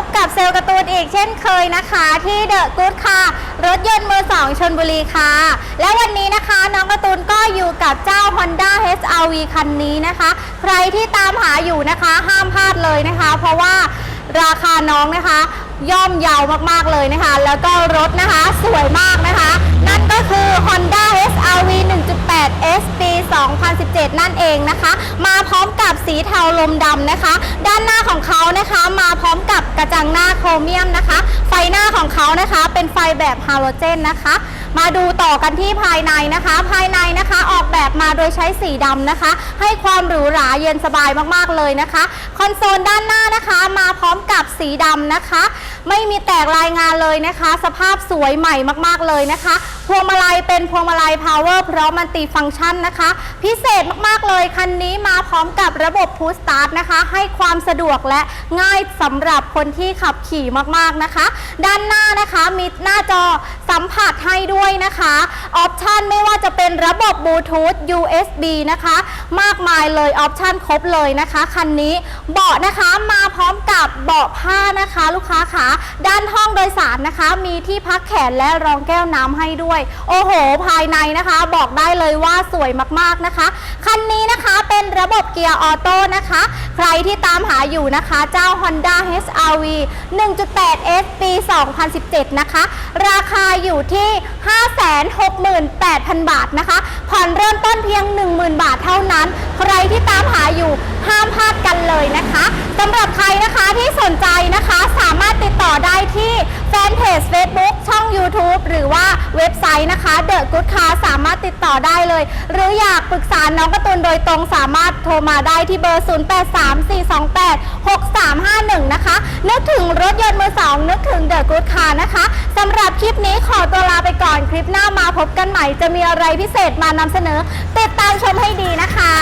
บกับเซลล์การ์ตูนอีกเช่นเคยนะคะ ที่เดอะกู๊ดค่ะ รถยนต์มือสองชนบุรีค่ะ และวันนี้นะคะน้องการ์ตูนก็อยู่กับเจ้า Honda HRV คันนี้นะคะ ใครที่ตามหาอยู่นะคะ ห้ามพลาดเลยนะคะ เพราะว่าราคาน้องนะคะ ย่อมเยาวมากๆเลยนะคะ แล้วก็รถนะคะสวยมากนะคะ นั่นก็คือ Honda HRV 1.8 S ปี 2017 นั่นเองนะคะ มาพร้อมกับสีเทาลมดำนะคะ ด้านหน้าของเขานะคะ มาพร้อมกับกระจังหน้าโครเมียมนะคะ ไฟหน้าของเขานะคะเป็นไฟแบบฮาโลเจนนะคะมาดูต่อกันที่ภายในนะคะ ภายในนะคะออกแบบมาโดยใช้สีดำนะคะ ให้ความหรูหราเย็นสบายมากๆเลยนะคะ คอนโซลด้านหน้านะคะ ร้อมกับสีดำนะคะ ไม่มีแตกรายงานเลยนะคะ สภาพสวยใหม่มากๆเลยนะคะ พวงมาลัยเป็นพวงมาลัย power พร้อมมันตีฟังก์ชันนะคะ พิเศษมากๆเลยคันนี้มาพร้อมกับระบบ push start นะคะ ให้ความสะดวกและง่ายสำหรับคนที่ขับขี่มากๆนะคะ ด้านหน้านะคะมีหน้าจอสัมผัสให้ด้วยนะคะออปชันไม่ว่าจะเป็นระบบบลูทูธ USB นะคะ มากมายเลยออปชันครบเลยนะคะคันนี้เบาะนะคะมาพร้อมกับเบาะผ้านะคะ ลูกค้าขาด้านห้องโดยสารนะคะ มีที่พักแขนและรองแก้วน้ำให้ด้วย โอ้โห ภายในนะคะ บอกได้เลยว่าสวยมากๆนะคะ คันนี้นะคะเป็นระบบเกียร์ออโต้นะคะ ใครที่ตามหาอยู่นะคะ เจ้า Honda HRV 1.8 S ปี 2017 นะคะ ราคาอยู่ที่ 568,000 บาทนะคะผ่อนเริ่มต้นเพียง 10,000 บาทเท่านั้น ใครที่ตามหาอยู่ห้ามพลาดกันเลยนะคะสำหรับใครนะคะที่สนใจนะคะสามารถติดต่อได้ที่แฟนเพจ Facebook ช่อง YouTube หรือว่าเว็บ ต์นะคะเดอะกู๊ดคาสามารถติดต่อได้เลย หรืออยากปรึกษาน้องการ์ตูนโดยตรงสามารถโทรมาได้ที่เบอร์ 0834286351 นะคะ นึกถึงรถยนต์มือสองนึกถึงเดอะกู๊ดคานะคะสำหรับคลิปนี้ขอตัวลาไปก่อนคลิปหน้ามาพบกันใหม่จะมีอะไรพิเศษมานำเสนอ ติดตามชมให้ดีนะคะ